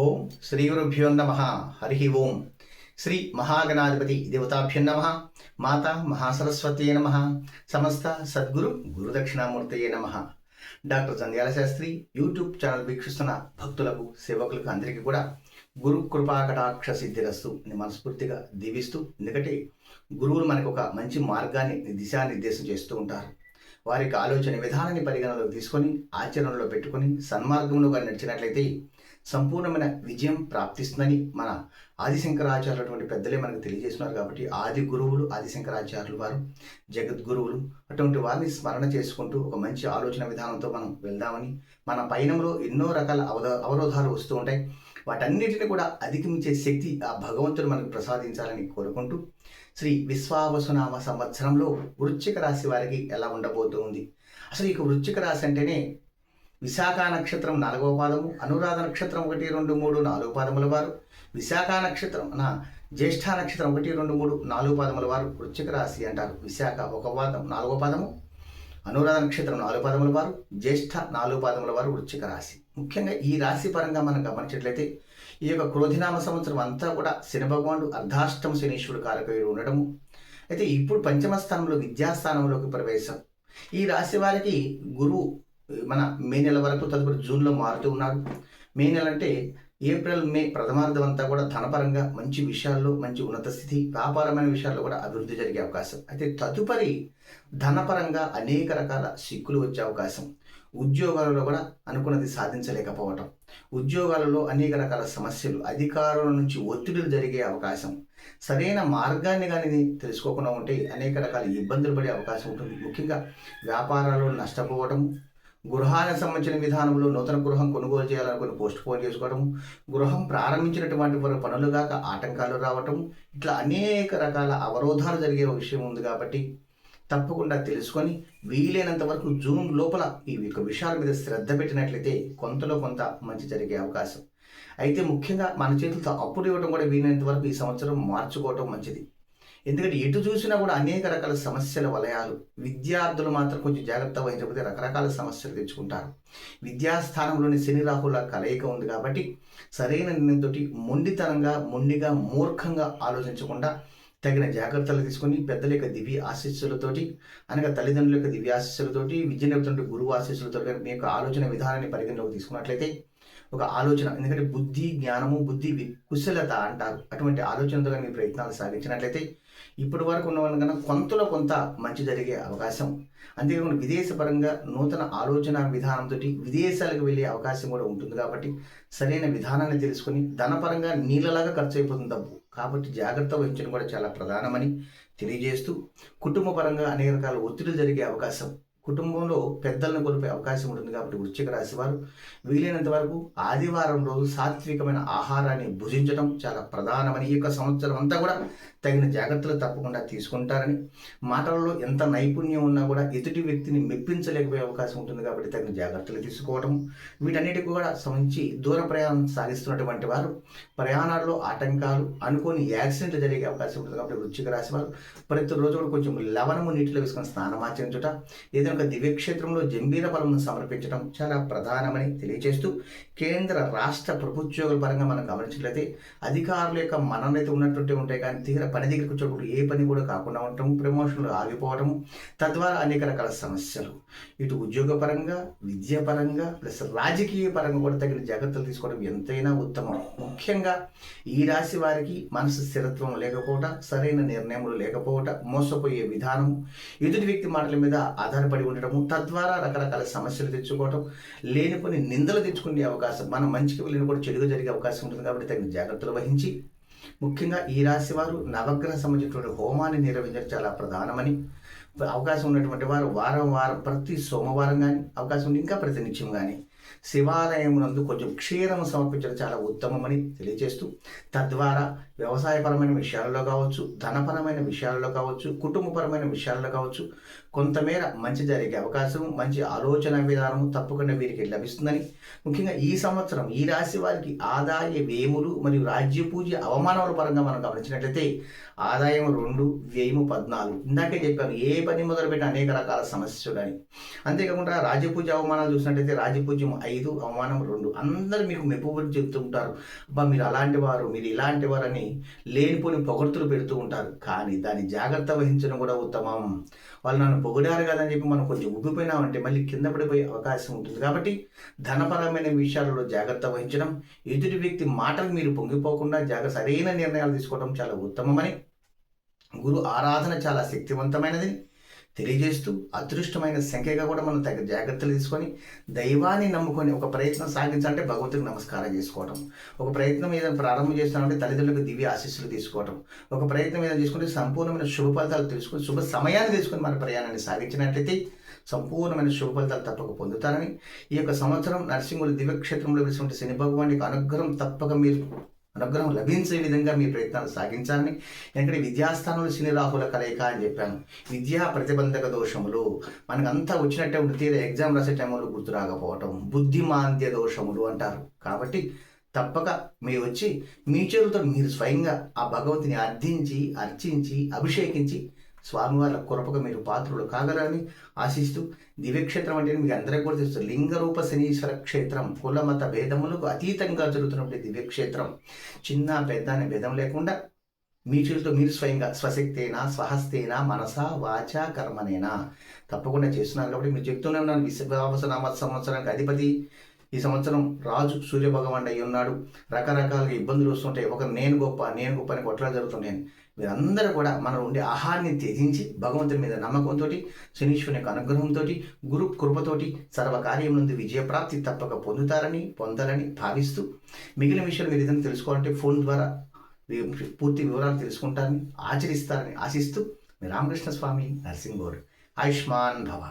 ఓం శ్రీ గురుభ్యో నమ. హరి ఓం. శ్రీ మహాగణాధిపతి దేవతాభ్యం నమ. మాత మహాసరస్వతి నమ. సమస్త సద్గురు గురుదక్షిణామూర్తయే నమ. Doctor Jandhyala Shastri YouTube channel వీక్షిస్తున్న భక్తులకు సేవకులకు అందరికీ కూడా గురు కృపాకటాక్ష సిద్ధిరస్తు అని మనస్ఫూర్తిగా దీవిస్తూ ఎందుకంటే గురువులు మనకు ఒక మంచి మార్గాన్ని దిశానిర్దేశం చేస్తూ ఉంటారు. వారి యొక్క ఆలోచన విధానాన్ని పరిగణలోకి తీసుకొని ఆచరణలో పెట్టుకొని సన్మార్గంలో నడిచినట్లయితే సంపూర్ణమైన విజయం ప్రాప్తిస్తుందని మన ఆదిశంకరాచార్యులు అటువంటి పెద్దలే మనకు తెలియజేస్తున్నారు కాబట్టి ఆది గురువులు ఆదిశంకరాచార్యులు వారు జగద్గురువులు అటువంటి వారిని స్మరణ చేసుకుంటూ ఒక మంచి ఆలోచన విధానంతో మనం వెళ్దామని మన పయనంలో ఎన్నో రకాల అవద అవరోధాలు వస్తూ ఉంటాయి. వాటన్నిటిని కూడా అధిగమించే శక్తి ఆ భగవంతుడు మనకు ప్రసాదించాలని కోరుకుంటూ శ్రీ విశ్వావసునామ సంవత్సరంలో వృశ్చిక రాశి వారికి ఎలా ఉండబోతుంది? అసలు ఇక వృశ్చిక రాశి అంటేనే విశాఖ నక్షత్రం నాలుగవ పాదము అనురాధ నక్షత్రం ఒకటి రెండు మూడు నాలుగు పాదముల వారు. విశాఖ నక్షత్రం నా జ్యేష్ఠ నక్షత్రం ఒకటి రెండు మూడు నాలుగు పాదముల వారు. వృశ్చిక రాశి అంటారు. విశాఖ ఒక పాదం నాలుగో పాదము. అనురాధ నక్షత్రం నాలుగు పాదముల వారు. జ్యేష్ఠ నాలుగు పాదముల వారు వృశ్చిక రాశి. ముఖ్యంగా ఈ రాశి పరంగా మనం గమనించినట్లయితే ఈ యొక్క క్రోధినామ సంవత్సరం అంతా కూడా శని భగవానుడు అర్ధాష్టమ శనీశ్వరుడు కారకయుడు ఉండడము. అయితే ఇప్పుడు పంచమ స్థానంలో విద్యాస్థానంలోకి ప్రవేశం. ఈ రాశి వారికి గురువు మన మే నెల వరకు తదుపరి జూన్లో మారుతూ ఉన్నారు. మే నెల అంటే ఏప్రిల్ మే ప్రథమార్థం అంతా కూడా ధనపరంగా మంచి విషయాల్లో మంచి ఉన్నత స్థితి వ్యాపారమైన విషయాల్లో కూడా అభివృద్ధి జరిగే అవకాశం. అయితే తదుపరి ధనపరంగా అనేక రకాల సిక్కులు వచ్చే అవకాశం. ఉద్యోగాలలో కూడా అనుకున్నది సాధించలేకపోవటం. ఉద్యోగాలలో అనేక రకాల సమస్యలు అధికారుల నుంచి ఒత్తిడులు జరిగే అవకాశం. సరైన మార్గాన్ని కానీ తెలుసుకోకుండా ఉంటే అనేక రకాల ఇబ్బందులు పడే అవకాశం ఉంటుంది. ముఖ్యంగా వ్యాపారాలు నష్టపోవటం గృహానికి సంబంధించిన విధానంలో నూతన గృహం కొనుగోలు చేయాలనుకుని పోస్ట్ పోన్ చేసుకోవడం గృహం ప్రారంభించినటువంటి వారి పనులు కాక ఆటంకాలు రావటం ఇట్లా అనేక రకాల అవరోధాలు జరిగే విషయం ఉంది కాబట్టి తప్పకుండా తెలుసుకొని వీలైనంత వరకు జూన్ లోపల ఈ యొక్క విషయాల మీద శ్రద్ధ పెట్టినట్లయితే కొంతలో కొంత మంచి జరిగే అవకాశం. అయితే ముఖ్యంగా మన చేతులతో అప్పులు ఇవ్వడం కూడా వీలైనంత వరకు ఈ సంవత్సరం మార్చుకోవటం మంచిది. ఎందుకంటే ఎటు చూసినా కూడా అనేక రకాల సమస్యల వలయాలు విద్యార్థులు మాత్రం కొంచెం జాగ్రత్త వహించకపోతే రకరకాల సమస్యలు తెచ్చుకుంటారు. విద్యాస్థానంలోని శని రాహుల కలయిక ఉంది కాబట్టి సరైన నిర్ణయంతో మొండితనంగా మొండిగా మూర్ఖంగా ఆలోచించకుండా తగిన జాగ్రత్తలు తీసుకొని పెద్దల యొక్క దివ్య ఆశీస్సులతోటి అనగా తల్లిదండ్రుల యొక్క దివ్య ఆశీస్సులతోటి విద్య నేర్పుతుంటే గురువు ఆశీస్సులతో మీ యొక్క ఆలోచన విధానాన్ని పరిగణలోకి తీసుకున్నట్లయితే ఒక ఆలోచన. ఎందుకంటే బుద్ధి జ్ఞానము బుద్ధి కుశలత అంటారు. అటువంటి ఆలోచనతో కానీ మీ ప్రయత్నాలు సాగించినట్లయితే ఇప్పటి వరకు ఉన్న వాళ్ళకన్నా కొంతలో కొంత మంచి జరిగే అవకాశం. అంతేకాకుండా విదేశపరంగా నూతన ఆలోచన విధానంతో విదేశాలకు వెళ్ళే అవకాశం కూడా ఉంటుంది కాబట్టి సరైన విధానాన్ని తెలుసుకొని ధనపరంగా నీళ్ళలాగా ఖర్చు అయిపోతుంది డబ్బు కాబట్టి జాగ్రత్త వహించడం కూడా చాలా ప్రధానమని తెలియజేస్తూ కుటుంబ పరంగా అనేక రకాల ఒత్తిడి జరిగే అవకాశం. కుటుంబంలో పెద్దలను కోల్పోయే అవకాశం ఉంటుంది కాబట్టి వృశ్చిక రాశి వారు వీలైనంత వరకు ఆదివారం రోజు సాత్వికమైన ఆహారాన్ని భుజించడం చాలా ప్రధానమని ఈ యొక్క సంవత్సరం అంతా కూడా తగిన జాగ్రత్తలు తప్పకుండా తీసుకుంటారని మాటలలో ఎంత నైపుణ్యం ఉన్నా కూడా ఎదుటి వ్యక్తిని మెప్పించలేకపోయే అవకాశం ఉంటుంది కాబట్టి తగిన జాగ్రత్తలు తీసుకోవడం వీటన్నిటికి కూడా సంబంధించి దూర ప్రయాణం సాగిస్తున్నటువంటి వారు ప్రయాణాల్లో ఆటంకాలు అనుకోని యాక్సిడెంట్లు జరిగే అవకాశం ఉంటుంది కాబట్టి వృశ్చిక రాశి వారు ప్రతిరోజు కూడా కొంచెం లవణము నీటిలో వేసుకొని స్నానం ఆచరించుట ఏదైనా యొక్క దివ్యక్షేత్రంలో జంబీర బలమును సమర్పించడం చాలా ప్రధానమని తెలియజేస్తూ కేంద్ర రాష్ట్ర ప్రభుత్వోగుల పరంగా మనం గమనించినట్లయితే అధికారుల యొక్క మననైతే ఉన్నటువంటి ఉంటాయి కానీ తీర పని దగ్గర వచ్చేటప్పుడు ఏ పని కూడా కాకుండా ఉండటం ప్రమోషన్లు ఆగిపోవడం తద్వారా అనేక రకాల సమస్యలు. ఇటు ఉద్యోగపరంగా విద్యాపరంగా ప్లస్ రాజకీయ పరంగా కూడా తగిన జాగ్రత్తలు తీసుకోవడం ఎంతైనా ఉత్తమం. ముఖ్యంగా ఈ రాశి వారికి మనసు స్థిరత్వం లేకపోవటం సరైన నిర్ణయములు లేకపోవటం మోసపోయే విధానం ఎదుటి వ్యక్తి మాటల మీద ఆధారపడి ఉండటము తద్వారా రకరకాల సమస్యలు తెచ్చుకోవటం లేనిపోని నిందలు తెచ్చుకునే అవకాశం మన మంచికి వెళ్ళిన కూడా చెడుగా జరిగే అవకాశం ఉంటుంది కాబట్టి తగిన జాగ్రత్తలు వహించి ముఖ్యంగా ఈ రాశి వారు నవగ్రహ సంబంధించినటువంటి హోమాన్ని నిర్వహించడం చాలా ప్రధానమని అవకాశం ఉన్నటువంటి వారు వారం వారం ప్రతి సోమవారం కానీ అవకాశం ఉంది ఇంకా ప్రతి నిత్యం కానీ శివాలయం నందు కొంచెం క్షీరం సమర్పించడం చాలా ఉత్తమమని తెలియజేస్తూ తద్వారా వ్యవసాయపరమైన విషయాలలో కావచ్చు ధనపరమైన విషయాలలో కావచ్చు కుటుంబపరమైన విషయాలలో కావచ్చు కొంతమేర మంచి జరిగే అవకాశం మంచి ఆలోచన విధానము తప్పకుండా వీరికి లభిస్తుందని. ముఖ్యంగా ఈ సంవత్సరం ఈ రాశి వారికి ఆదాయ వ్యయములు మరియు రాజ్య పూజ అవమానముల పరంగా మనం గమనించినట్లయితే ఆదాయం రెండు వ్యయము పద్నాలుగు. ఇందాకే చెప్పాను ఏ పని మొదలుపెట్టి అనేక రకాల సమస్యలు అని అంతేకాకుండా రాజపూజ అవమానాలు చూసినట్లయితే రాజపూజ్యం ఐదు అవమానం రెండు. అందరూ మీకు మెప్పు చెబుతూ ఉంటారు అబ్బా మీరు అలాంటి వారు మీరు ఇలాంటి వారు అని కానీ లేనిపోని పొగడ్తులు పెడుతూ ఉంటారు. కానీ దాని జాగ్రత్త వహించడం కూడా ఉత్తమం. వాళ్ళు నన్ను పొగిడారు కదని చెప్పి మనం కొంచెం ఉబ్బిపోయినామంటే మళ్ళీ కింద పడిపోయే అవకాశం ఉంటుంది. కాబట్టి ధనపరమైన విషయాలలో జాగ్రత్త వహించడం ఎదుటి వ్యక్తి మాటలు మీరు పొంగిపోకుండా జాగ్రత్త సరైన నిర్ణయాలు తీసుకోవడం చాలా ఉత్తమమని గురు ఆరాధన చాలా శక్తివంతమైనది తెలియజేస్తూ అదృష్టమైన సంఖ్యగా కూడా మనం తగ్గ జాగ్రత్తలు తీసుకొని దైవాన్ని నమ్ముకొని ఒక ప్రయత్నం సాగించాలంటే భగవంతుడికి నమస్కారం చేసుకోవటం. ఒక ప్రయత్నం ఏదైనా ప్రారంభం చేస్తానంటే తల్లిదండ్రులకు దివ్య ఆశీస్సులు తీసుకోవటం. ఒక ప్రయత్నం ఏదైనా తీసుకుంటే సంపూర్ణమైన శుభ ఫలితాలు తెలుసుకొని శుభ సమయాన్ని తీసుకొని మన ప్రయాణాన్ని సాగించినట్లయితే సంపూర్ణమైన శుభ ఫలితాలు తప్పక పొందుతారని. ఈ యొక్క సంవత్సరం నరసింహులు దివ్యక్షేత్రంలో వెలిసినటువంటి శని భగవాన్ యొక్క అనుగ్రహం తప్పక మీరు అనుగ్రహం లభించే విధంగా మీ ప్రయత్నాలు సాగించాలని ఎందుకంటే విద్యాస్థానంలో శని రాహుల కలయిక అని చెప్పాను. విద్యా ప్రతిబంధక దోషములు మనకంతా వచ్చినట్టే ఉంటే తీరే ఎగ్జామ్ రాసే టైంలో గుర్తు రాకపోవటం బుద్ధిమాంద్య దోషములు అంటారు. కాబట్టి తప్పక మీరు వచ్చి మీ చేతులతో మీరు స్వయంగా ఆ భగవంతుని అర్థించి అర్చించి అభిషేకించి స్వామివారి కొరపక మీరు పాత్రులు కాగలని ఆశిస్తూ దివ్యక్షేత్రం అంటే మీకు అందరికీ కూడా తెలుసు లింగరూప శనీశ్వర క్షేత్రం కుల మత భేదములకు అతీతంగా జరుగుతున్నప్పుడు దివ్యక్షేత్రం. చిన్న పెద్ద అనే భేదం లేకుండా మీ చేతితో మీరు స్వయంగా స్వశక్తేనా స్వహస్తేనా మనస వాచ కర్మనేనా? తప్పకుండా చేస్తున్నారు కాబట్టి మీరు చెప్తూనే ఉన్నాను. విశ్వభావసనామ సంవత్సరానికి అధిపతి ఈ సంవత్సరం రాజు సూర్యభగవాన్ అయ్యి అయి ఉన్నాడు. రకరకాలుగా ఇబ్బందులు వస్తుంటాయి. ఒక నేను గొప్ప నేను గొప్ప అని కొట్లాలు జరుగుతున్నాయి మీరందరూ కూడా మనం ఉండే ఆహారాన్ని త్యజించి భగవంతుని మీద నమ్మకంతో శనీశ్వరుని యొక్క అనుగ్రహంతో గురు కృపతోటి సర్వకార్యం నుండి విజయప్రాప్తి తప్పక పొందుతారని పొందాలని భావిస్తూ మిగిలిన విషయాలు మీరు ఏదైనా తెలుసుకోవాలంటే ఫోన్ ద్వారా పూర్తి వివరాలు తెలుసుకుంటారని ఆచరిస్తారని ఆశిస్తూ మీ రామకృష్ణ స్వామి నర్సింగ్ నరసింహోడు ఆయుష్మాన్ భవ.